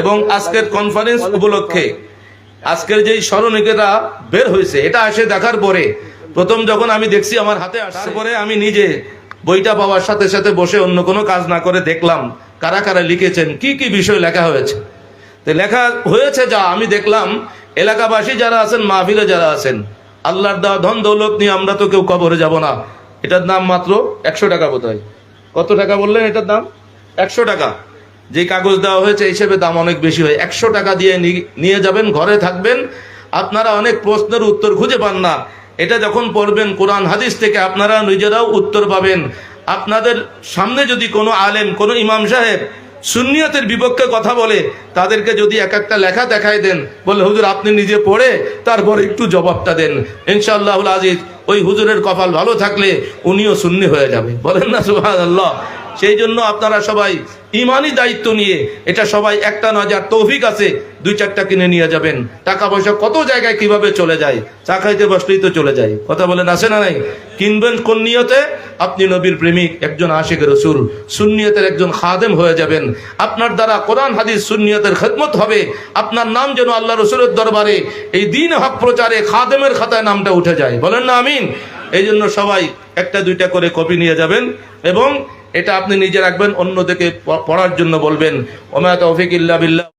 এবং আজকের কনফারেন্স উপলক্ষে আজকের যেই স্মরণিকেরা বের হয়েছে, এটা এসে দেখার পরে প্রথম যখন আমি দেখছি আমার হাতে আসছে পরে আমি নিজে বইটা পাওয়ার সাথে সাথে বসে অন্য কোনো কাজ না করে দেখলাম কারা কারা লিখেছেন, কি কি বিষয় লেখা হয়েছে। তো লেখা হয়েছে যা আমি দেখলাম, এলাকাবাসী যারা আছেন, মাহফিলে যারা আছেন, আল্লাহর দেওয়া ধন দৌলত নিয়ে আমরা তো কেউ কবরে যাব না। এটার দাম মাত্র একশো টাকা বোধ কত টাকা বললেন এটার দাম? একশো টাকা। যে কাগজ দেওয়া হয়েছে হিসেবে দাম অনেক বেশি হয়। একশো টাকা দিয়ে নিয়ে যাবেন, ঘরে থাকবেন। আপনারা অনেক প্রশ্নের উত্তর খুঁজে পান না। এটা যখন পড়বেন কোরআন, হাদিস থেকে, আপনারা নিজেরাও উত্তর পাবেন। আপনাদের সামনে যদি কোনো আলেম, কোনো ইমাম সাহেব সুন্নিয়তের বিপক্ষে কথা বলে, তাদেরকে যদি এক একটা লেখা দেখায় দেন, বলে, হুজুর, আপনি নিজে পড়ে, তারপর একটু জবাবটা দেন। ইনশাআল্লাহ আজিজ, ওই হুজুরের কপাল ভালো থাকলে উনিও সুন্নি হয়ে যাবে। বলেন না আল্লাহ সেই জন্য আপনারা সবাই ইমানই দায়িত্ব নিয়ে এটা সবাই একটা নয় যার তৌফিক আছে, দুই চারটা কিনে নিয়ে যাবেন। টাকা পয়সা কত জায়গায় কীভাবে চলে যায়, চা খাইতে বসলেই তো চলে যায়। কথা বলেন, আছে না নাই? কিনবেন কোন নিয়তে? আপনি নবীর প্রেমিক, একজন আশিক রসুল, সুন্নিয়তের একজন খাদেম হয়ে যাবেন। আপনার দ্বারা কোরআন, হাদিস, সুন্নিয়তের খেদমত হবে। আপনার নাম যেন আল্লাহ রসুলের দরবারে, এই দিন হক প্রচারে খাদেমের খাতায় নামটা উঠে যায়। বলেন না আমিন? এই জন্য সবাই একটা দুইটা করে কপি নিয়ে যাবেন এবং এটা আপনি নিজে রাখবেন অন্যদেরকে পড়ার জন্য বলবেন। ওমায়াত তৌফিক ইল্লা বিল্লাহ।